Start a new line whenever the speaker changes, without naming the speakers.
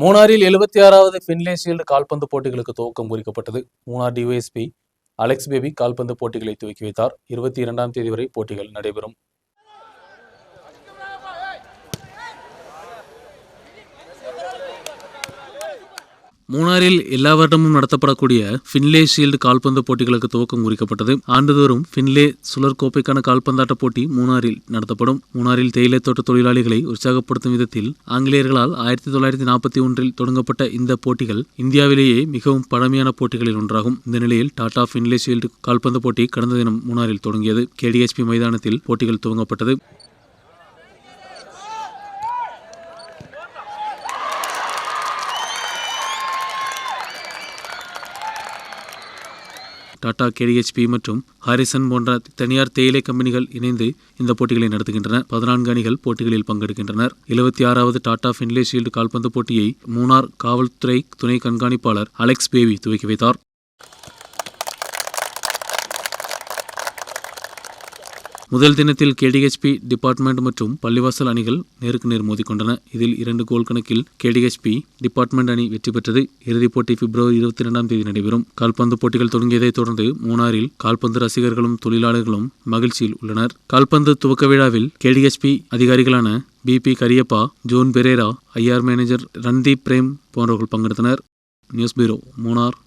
மூணாரில் எழுபத்தி ஆறாவது Finlay shield கால்பந்து போட்டிகளுக்கு துவக்கம் குறிக்கப்பட்டது. மூணார் டிஒஎஸ்பி அலெக்ஸ் பேபி கால்பந்து போட்டிகளை துவக்கி வைத்தார். இருபத்தி இரண்டாம் தேதி வரை போட்டிகள் நடைபெறும். மூணாரில் எல்லா வருடமும் நடத்தப்படக்கூடிய ஃபின்லே ஷீல்டு கால்பந்து போட்டிகளுக்கு துவக்கம் குறிக்கப்பட்டது. ஆண்டுதோறும் ஃபின்லே சுழற் கோப்பைக்கான கால்பந்தாட்ட போட்டி மூணாரில் நடத்தப்படும். மூணாரில் தேயிலை தோட்ட தொழிலாளிகளை உற்சாகப்படுத்தும் விதத்தில் ஆங்கிலேயர்களால் ஆயிரத்தி தொள்ளாயிரத்தி நாற்பத்தி ஒன்றில் தொடங்கப்பட்ட இந்த போட்டிகள் இந்தியாவிலேயே மிகவும் பழமையான போட்டிகளில் ஒன்றாகும். இந்த நிலையில் டாடா ஃபின்லே ஷீல்டு கால்பந்து போட்டி கடந்த தினம் மூணாரில் தொடங்கியது. கேடிஎஸ்பி மைதானத்தில் போட்டிகள் துவங்கப்பட்டது. டாடா கேடிஹெச்பி மற்றும் ஹாரிசன் போன்ற தனியார் தேயிலை கம்பெனிகள் இணைந்து இந்த போட்டிகளை நடத்துகின்றன. பதினான்கு அணிகள் போட்டிகளில் பங்கெடுக்கின்றனர். எழுபத்தி ஆறாவது டாடா ஃபின்லே ஷீல்டு கால்பந்து போட்டியை மூணார் காவல்துறை துணை கண்காணிப்பாளர் அலெக்ஸ் பேவி துவக்கி வைத்தார். முதல் தினத்தில் கேடிஹெச்பி டிபார்ட்மெண்ட் மற்றும் பள்ளிவாசல் அணிகள் நேருக்கு நேர் மோதிக்கொண்டன. இதில் இரண்டு கோல் கணக்கில் கேடிஹெச்பி டிபார்ட்மெண்ட் அணி வெற்றி பெற்றது. இறுதிப் போட்டி பிப்ரவரி இருபத்தி இரண்டாம் தேதி நடைபெறும். கால்பந்து போட்டிகள் தொடங்கியதைத் தொடர்ந்து மூணாரில் கால்பந்து ரசிகர்களும் தொழிலாளர்களும் மகிழ்ச்சியில் உள்ளனர். கால்பந்து துவக்க விழாவில் KDHP அதிகாரிகளான P P Kariappa John Pereira IR manager Randeep Prem போன்றவர்கள் பங்கெடுத்தனர். நியூஸ் பீரோ மூணார்.